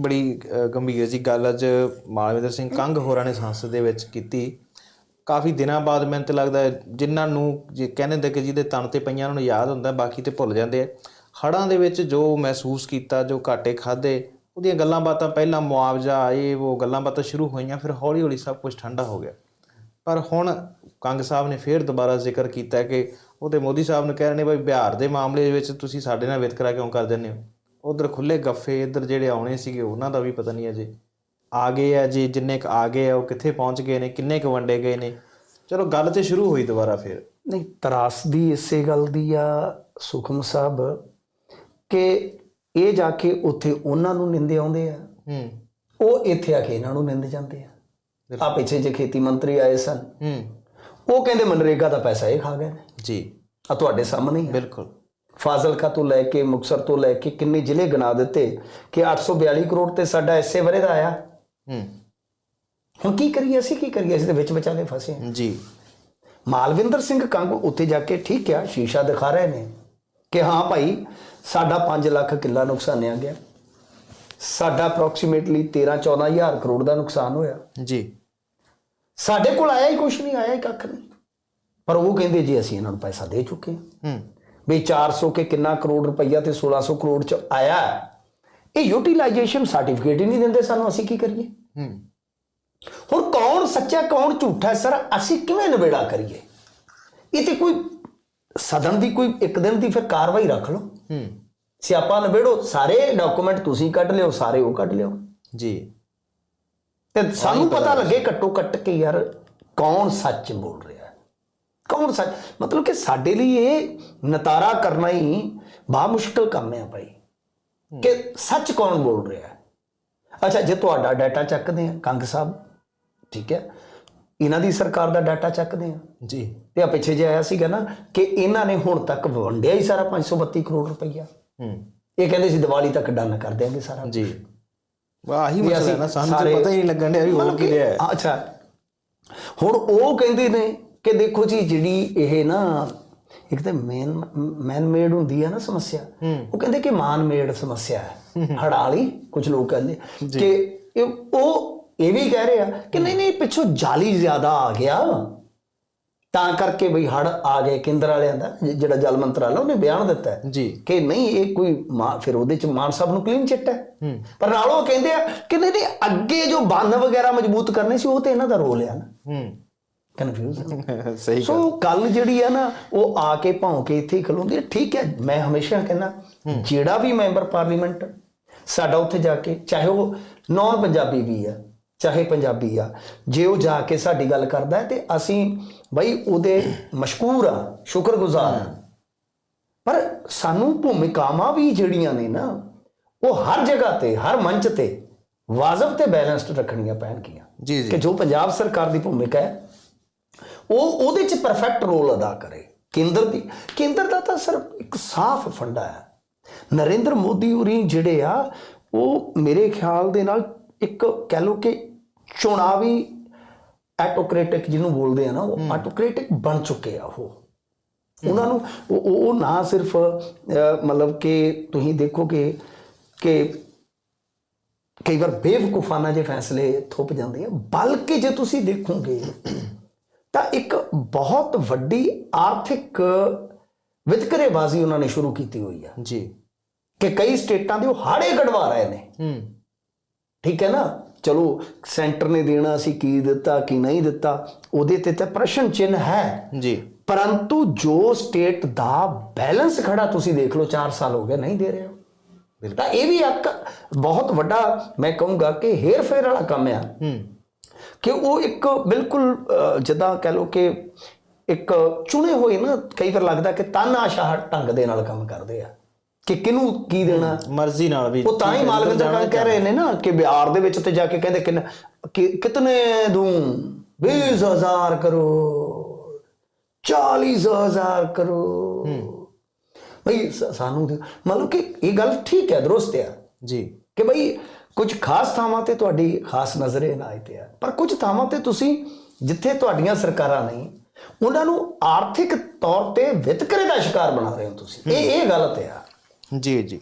ਬੜੀ ਗੰਭੀਰ ਜੀ ਗੱਲ ਅੱਜ ਮਾਲਵਿੰਦਰ ਸਿੰਘ ਕੰਗ ਹੋਰਾਂ ਨੇ ਸੰਸਦ ਦੇ ਵਿੱਚ ਕੀਤੀ। ਕਾਫੀ ਦਿਨਾਂ ਬਾਅਦ ਮੈਨੂੰ ਤੇ ਲੱਗਦਾ ਹੈ ਜਿਨ੍ਹਾਂ ਨੂੰ ਜੇ ਕਹਿੰਦੇ ਹੁੰਦੇ ਕਿ ਜਿਹਦੇ ਤਨ ਤੇ ਪਈਆਂ ਉਹਨਾਂ ਨੂੰ ਯਾਦ ਹੁੰਦਾ, ਬਾਕੀ ਤੇ ਭੁੱਲ ਜਾਂਦੇ ਆ। ਹੜਾਂ ਦੇ ਵਿੱਚ ਜੋ ਮਹਿਸੂਸ ਕੀਤਾ, ਜੋ ਘਾਟੇ ਖਾਦੇ ਉਹਦੀਆਂ ਗੱਲਾਂ ਬਾਤਾਂ ਪਹਿਲਾਂ ਮੁਆਵਜ਼ਾ ਇਹ ਉਹ ਗੱਲਾਂ ਬਾਤਾਂ ਸ਼ੁਰੂ ਹੋਈਆਂ, ਫਿਰ ਹੌਲੀ ਹੌਲੀ ਸਭ ਕੁਝ ਠੰਡਾ ਹੋ ਗਿਆ। ਪਰ ਹੁਣ ਕੰਗ ਸਾਹਿਬ ਨੇ ਫੇਰ ਦੁਬਾਰਾ ਜ਼ਿਕਰ ਕੀਤਾ ਕਿ ਉਹ ਤੇ ਮੋਦੀ ਸਾਹਿਬ ਨੂੰ ਕਹਿ ਰਹੇ ਨੇ, ਬਈ ਬਿਹਾਰ ਦੇ ਮਾਮਲੇ ਵਿੱਚ ਤੁਸੀਂ ਸਾਡੇ ਨਾਲ ਵਿਤਕਰਾ ਕਿਉਂ ਕਰ ਦਿੰਦੇ ਹੋ? ਉਧਰ ਖੁੱਲੇ ਗੱਫੇ ਇੱਧਰ ਜਿਹੜੇ ਆਉਣੇ ਸੀਗੇ ਉਹਨਾਂ ਦਾ ਵੀ ਪਤਾ ਨਹੀਂ ਅਜੇ। ਆ ਗਏ ਆ ਜੀ ਜਿੰਨੇ ਕ ਆ ਗਏ ਆ ਉਹ ਕਿੱਥੇ ਪਹੁੰਚ ਗਏ ਨੇ ਕਿੰਨੇ ਕ ਵੰਡੇ ਗਏ ਨੇ। ਚਲੋ ਗੱਲ ਤੇ ਸ਼ੁਰੂ ਹੋਈ ਦੁਬਾਰਾ ਫੇਰ। ਨਹੀਂ ਤਰਾਸਦੀ ਇਸੇ ਗੱਲ ਦੀ ਆ ਸੁਖਮ ਸਾਹਿਬ ਕਿ ਇਹ ਜਾ ਕੇ ਉੱਥੇ ਉਹਨਾਂ ਨੂੰ ਨਿੰਦੇ ਆਉਂਦੇ ਆ। ਹੂੰ। ਉਹ ਇੱਥੇ ਆ ਕੇ ਇਹਨਾਂ ਨੂੰ ਨਿੰਦ ਜਾਂਦੇ ਆ। ਆ ਪਿੱਛੇ ਜੇ ਖੇਤੀ ਮੰਤਰੀ ਆਏ ਸਨ। ਹੂੰ। ਉਹ ਕਹਿੰਦੇ ਮਨਰੇਗਾ ਦਾ ਪੈਸਾ ਇਹ ਖਾ ਗਏ ਜੀ। ਆ ਤੁਹਾਡੇ ਸਾਹਮਣੇ ਹੀ ਬਿਲਕੁਲ। ਫਾਜ਼ਿਲਕਾ ਤੋਂ ਲੈ ਕੇ ਮੁਕਸਰ ਤੋਂ ਲੈ ਕੇ ਕਿੰਨੇ ਜ਼ਿਲ੍ਹੇ ਗਿਣਾ ਦਿੱਤੇ ਕਿ 842 ਕਰੋੜ ਤੇ ਸਾਡਾ ਐਸੇ ਵਰੇ ਦਾ ਆਇਆ। ਹੂੰ। ਹੁਣ ਕੀ ਕਰੀਏ ਅਸੀਂ ਕੀ ਕਰੀਏ? ਅਸੀਂ ਦੇ ਵਿੱਚ ਵਿਚਾਲੇ ਫਸੇ ਹਾਂ। ਜੀ। ਮਾਲਵਿੰਦਰ ਸਿੰਘ ਕੰਗ ਉੱਥੇ ਜਾ ਕੇ ਠੀਕ ਆ ਸ਼ੀਸ਼ਾ ਦਿਖਾ ਰਹੇ ਨੇ ਕਿ ਹਾਂ ਭਾਈ ਸਾਡਾ 5 ਲੱਖ ਕਿੱਲਾ ਨੁਕਸਾਨਿਆ ਗਿਆ। ਸਾਡਾ ਅਪਰੋਕਸੀਮੇਟਲੀ 13 14000 ਕਰੋੜ ਦਾ ਨੁਕਸਾਨ ਹੋਇਆ। ਜੀ। ਸਾਡੇ ਕੋਲ ਆਇਆ ਹੀ ਕੁਝ ਨਹੀਂ ਆਇਆ ਹੀ ਕੱਖ ਨਹੀਂ। ਪਰ ਉਹ ਕਹਿੰਦੇ ਜੀ ਅਸੀਂ ਇਹਨਾਂ ਨੂੰ ਪੈਸਾ ਦੇ ਚੁੱਕੇ ਹੂੰ। ਵੀ 400 ਕੇ ਕਿੰਨਾ ਕਰੋੜ ਰੁਪਈਆ ਤੇ 1600 ਕਰੋੜ ਚ ਆਇਆ ਇਹ ਯੂਟਿਲਾਈਜੇਸ਼ਨ ਸਰਟੀਫਿਕੇਟ ਹੀ ਨਹੀਂ ਦਿੰਦੇ ਸਾਨੂੰ ਅਸੀਂ ਕੀ ਕਰੀਏ? ਹੂੰ। ਹੁਣ ਕੌਣ ਸੱਚਾ ਕੌਣ ਝੂਠਾ ਸਰ ਅਸੀਂ ਕਿਵੇਂ ਨਿਬੇੜਾ ਕਰੀਏ? ਇਹ ਤੇ ਕੋਈ ਸਦਨ ਦੀ ਕੋਈ ਇੱਕ ਦਿਨ ਦੀ ਫਿਰ ਕਾਰਵਾਈ ਰੱਖ ਲਓ। ਹੂੰ। ਸਿਆਪਾ ਨਿਬੇੜੋ ਸਾਰੇ ਡਾਕੂਮੈਂਟ ਤੁਸੀਂ ਕੱਢ ਲਿਓ ਸਾਰੇ ਉਹ ਕੱਢ ਲਿਓ। ਜੀ। ਤੇ ਸਾਨੂੰ ਪਤਾ ਲੱਗੇ ਘੱਟੋ ਘੱਟ ਕਿ ਯਾਰ ਕੌਣ ਸੱਚ ਬੋਲ ਰਿਹਾ। ਕੌਣ ਸੱਚ ਮਤਲਬ ਕਿ ਸਾਡੇ ਲਈ ਇਹ ਨਤਾਰਾ ਕਰਨਾ ਹੀ ਬਾ ਮੁਸ਼ਕਲ ਕੰਮ ਹੈ ਭਾਈ। ਕਿ ਸੱਚ ਕੌਣ ਬੋਲ ਰਿਹਾ ਹੈ? ਅੱਛਾ ਜੇ ਤੁਹਾਡਾ ਡਾਟਾ ਚੱਕਦੇ ਆ ਕੰਗ ਸਾਹਿਬ ਠੀਕ ਹੈ ਇਹਨਾਂ ਦੀ ਸਰਕਾਰ ਦਾ ਡਾਟਾ ਚੱਕਦੇ ਆ। ਜੀ। ਤੇ ਆ ਪਿੱਛੇ ਜੇ ਆਇਆ ਸੀਗਾ ਨਾ ਕਿ ਇਹਨਾਂ ਨੇ ਹੁਣ ਤੱਕ ਵੰਡਿਆ ਹੀ ਸਾਰਾ 532 ਕਰੋੜ ਰੁਪਈਆ। ਹੂੰ। ਇਹ ਕਹਿੰਦੇ ਸੀ ਦੀਵਾਲੀ ਤੱਕ ਡਨ ਕਰ ਦਿਆਂਗੇ ਸਾਰਾ। ਜੀ। ਵਾਹ ਆਹੀ ਮਸਲਾ ਨਾ ਸਾਨੂੰ ਪਤਾ ਹੀ ਨਹੀਂ ਲੱਗਣ ਡਿਆ ਵੀ ਹੋ ਕੀ ਕਿ- ਰਿਹਾ ਹੈ। ਅੱਛਾ। ਹੁਣ ਉਹ ਕਹਿੰਦੇ ਨੇ ਕਿ ਦੇਖੋ ਜੀ ਜਿਹੜੀ ਇਹ ਨਾ ਇੱਕ ਤਾਂ ਮੈਨ ਮੈਨ ਮੇਡ ਹੁੰਦੀ ਹੈ ਨਾ ਸਮੱਸਿਆ ਉਹ ਕਹਿੰਦੇ ਕਿ ਮਾਨ ਮੇਡ ਸਮੱਸਿਆ ਹੈ। ਹੜਾਲੀ ਕੁਝ ਲੋਕ ਕਹਿੰਦੇ ਕਿ ਉਹ ਇਹ ਵੀ ਕਹਿ ਰਹੇ ਆ ਕਿ ਨਹੀਂ ਨਹੀਂ ਪਿੱਛੋਂ ਜਾਲੀ ਜ਼ਿਆਦਾ ਆ ਗਿਆ। ਤਾਂ ਕਰਕੇ ਬਈ ਹੜ ਆ ਗਏ ਕੇਂਦਰ ਵਾਲਿਆਂ ਦਾ ਜਿਹੜਾ ਜਲ ਮੰਤਰਾਲਾ ਉਹਨੇ ਬਿਆਨ ਦਿੱਤਾ ਜੀ। ਕਿ ਨਹੀਂ ਇਹ ਕੋਈ ਫਿਰ ਉਹਦੇ ਚ ਮਾਨ ਸਾਹਿਬ ਨੂੰ ਕਲੀਨ ਚਿੱਟ ਹੈ। ਪਰ ਨਾਲ ਉਹ ਕਹਿੰਦੇ ਆ ਕਿ ਨਹੀਂ ਨਹੀਂ ਅੱਗੇ ਜੋ ਬੰਨ ਵਗੈਰਾ ਮਜ਼ਬੂਤ ਕਰਨੇ ਸੀ ਉਹ ਤੇ ਇਹਨਾਂ ਦਾ ਰੋਲ ਆ ਨਾ। ਹੂੰ। ਕਨਫਿਊਜ਼ ਸਹੀ ਸੋ ਗੱਲ। ਜਿਹੜੀ ਆ ਨਾ ਉਹ ਆ ਕੇ ਭੌਂ ਕੇ ਇੱਥੇ ਹੀ ਖਲੋਂਦੀ ਹੈ ਠੀਕ ਹੈ ਮੈਂ ਹਮੇਸ਼ਾ ਕਹਿੰਦਾ ਜਿਹੜਾ ਵੀ ਮੈਂਬਰ ਪਾਰਲੀਮੈਂਟ ਸਾਡਾ ਉੱਥੇ ਜਾ ਕੇ ਚਾਹੇ ਉਹ ਨੌਨ ਪੰਜਾਬੀ ਵੀ ਆ ਚਾਹੇ ਪੰਜਾਬੀ ਆ ਜੇ ਉਹ ਜਾ ਕੇ ਸਾਡੀ ਗੱਲ ਕਰਦਾ ਹੈ ਤੇ ਅਸੀਂ ਬਈ ਉਹਦੇ ਮਸ਼ਕੂਰ ਆ ਸ਼ੁਕਰਗੁਜ਼ਾਰ ਆ। ਪਰ ਸਾਨੂੰ ਭੂਮਿਕਾਵਾਂ ਵੀ ਜਿਹੜੀਆਂ ਨੇ ਨਾ ਉਹ ਹਰ ਜਗ੍ਹਾ ਤੇ ਹਰ ਮੰਚ ਤੇ ਵਾਜਬ ਤੇ ਬੈਲੈਂਸਡ ਰੱਖਣੀਆਂ ਪੈਣਗੀਆਂ। ਜੀ ਜੀ। ਕਿ ਜੋ ਪੰਜਾਬ ਸਰਕਾਰ ਦੀ ਭੂਮਿਕਾ ਹੈ ਉਹ ਉਹਦੇ ਚ ਪਰਫੈਕਟ ਰੋਲ ਅਦਾ ਕਰੇ। ਕੇਂਦਰ ਦੀ। ਕੇਂਦਰ ਦਾ ਤਾਂ ਸਰ ਇੱਕ ਸਾਫ਼ ਫੰਡਾ ਹੈ। ਨਰਿੰਦਰ ਮੋਦੀ ਹੋਰੀ ਜਿਹੜੇ ਆ ਉਹ ਮੇਰੇ ਖਿਆਲ ਦੇ ਨਾਲ ਇੱਕ ਕਹਿ ਲਓ ਕਿ ਚੁਣਾਵੀ ਐਟੋਕ੍ਰੈਟਿਕ ਜਿਹਨੂੰ ਬੋਲਦੇ ਆ ਨਾ ਉਹ ਐਟੋਕ੍ਰੈਟਿਕ ਬਣ ਚੁੱਕੇ ਆ ਉਹ। ਉਹਨਾਂ ਨੂੰ ਉਹ ਨਾ ਸਿਰਫ ਮਤਲਬ ਕਿ ਤੁਸੀਂ ਦੇਖੋਗੇ ਕਿ ਕਈ ਵਾਰ ਬੇਵਕੂਫਾਨਾ ਜੇ ਫੈਸਲੇ ਥੁੱਪ ਜਾਂਦੇ ਆ ਬਲਕਿ ਜੇ ਤੁਸੀਂ ਦੇਖੋਗੇ ਤਾਂ ਇੱਕ ਬਹੁਤ ਵੱਡੀ ਆਰਥਿਕ ਵਿਤਕਰੇਬਾਜ਼ੀ ਉਹਨਾਂ ਨੇ ਸ਼ੁਰੂ ਕੀਤੀ ਹੋਈ ਆ। ਜੀ। ਕਿ ਕਈ ਸਟੇਟਾਂ ਦੇ ਉਹ ਹਾੜੇ ਕਢਵਾ ਰਹੇ ਨੇ। ਹੂੰ। ਠੀਕ ਹੈ ਨਾ? ਚਲੋ ਸੈਂਟਰ ਨੇ ਦੇਣਾ ਸੀ ਕੀ ਦਿੱਤਾ ਕੀ ਨਹੀਂ ਦਿੱਤਾ ਉਹਦੇ ਤੇ ਤਾਂ ਪ੍ਰਸ਼ਨ ਚਿੰਨ ਹੈ। ਜੀ। ਪਰੰਤੂ ਜੋ ਸਟੇਟ ਦਾ ਬੈਲੈਂਸ ਖੜਾ ਤੁਸੀਂ ਦੇਖ ਲਓ 4 ਸਾਲ ਹੋ ਗਏ ਨਹੀਂ ਦੇ ਰਹੇ। ਹੋ ਤਾਂ ਇਹ ਵੀ ਇੱਕ ਬਹੁਤ ਵੱਡਾ ਮੈਂ ਕਹੂੰਗਾ ਕਿ ਹੇਰ ਫੇਰ ਵਾਲਾ ਕੰਮ ਆ। ਹੂੰ। ਕਿ ਉਹ ਇੱਕ ਬਿਲਕੁਲ ਜਿੱਦਾਂ ਕਹਿ ਲਓ ਕਿ ਇੱਕ ਚੁਣੇ ਹੋਏ ਨਾ ਕਈ ਵਾਰ ਲੱਗਦਾ ਕਿ ਤਾਨਾਸ਼ਾਹ ਢੰਗ ਦੇ ਨਾਲ ਕੰਮ ਕਰਦੇ ਆ। ਕਿ ਕਿਹਨੂੰ ਕੀ ਦੇਣਾ? ਮਰਜ਼ੀ ਨਾਲ ਵੀ। ਉਹ ਤਾਂ ਹੀ ਮਾਲਵਿੰਦਰ ਖਾਨ ਕਹਿ ਰਹੇ ਨੇ ਨਾ ਕਿ ਬਿਹਾਰ ਦੇ ਵਿੱਚ ਤੇ ਜਾ ਕੇ ਕਹਿੰਦੇ ਕਿੰਨ ਕਿ ਕਿਤਨੇ ਦੂੰ? 20000 ਕਰੋੜ 40000 ਕਰੋੜ। ਭਈ ਸਾਨੂੰ ਮਤਲਬ ਕਿ ਇਹ ਗੱਲ ਠੀਕ ਹੈ ਦਰੁਸਤ ਹੈ। ਜੀ। ਕਿ ਭਈ ਕੁਝ ਖਾਸ ਥਾਵਾਂ ਤੇ ਤੁਹਾਡੀ ਖਾਸ ਨਜ਼ਰ ਇਨਾਇਤ ਹੈ ਪਰ ਕੁਝ ਥਾਵਾਂ ਤੇ ਤੁਸੀਂ ਜਿੱਥੇ ਤੁਹਾਡੀਆਂ ਸਰਕਾਰਾਂ ਨਹੀਂ ਉਹਨਾਂ ਨੂੰ ਆਰਥਿਕ ਤੌਰ ਤੇ ਵਿਤਕਰੇ ਦਾ ਸ਼ਿਕਾਰ ਬਣਾ ਰਹੇ ਹੋ ਤੁਸੀਂ। ਇਹ ਇਹ ਗਲਤ ਹੈ ਜੀ ਜੀ।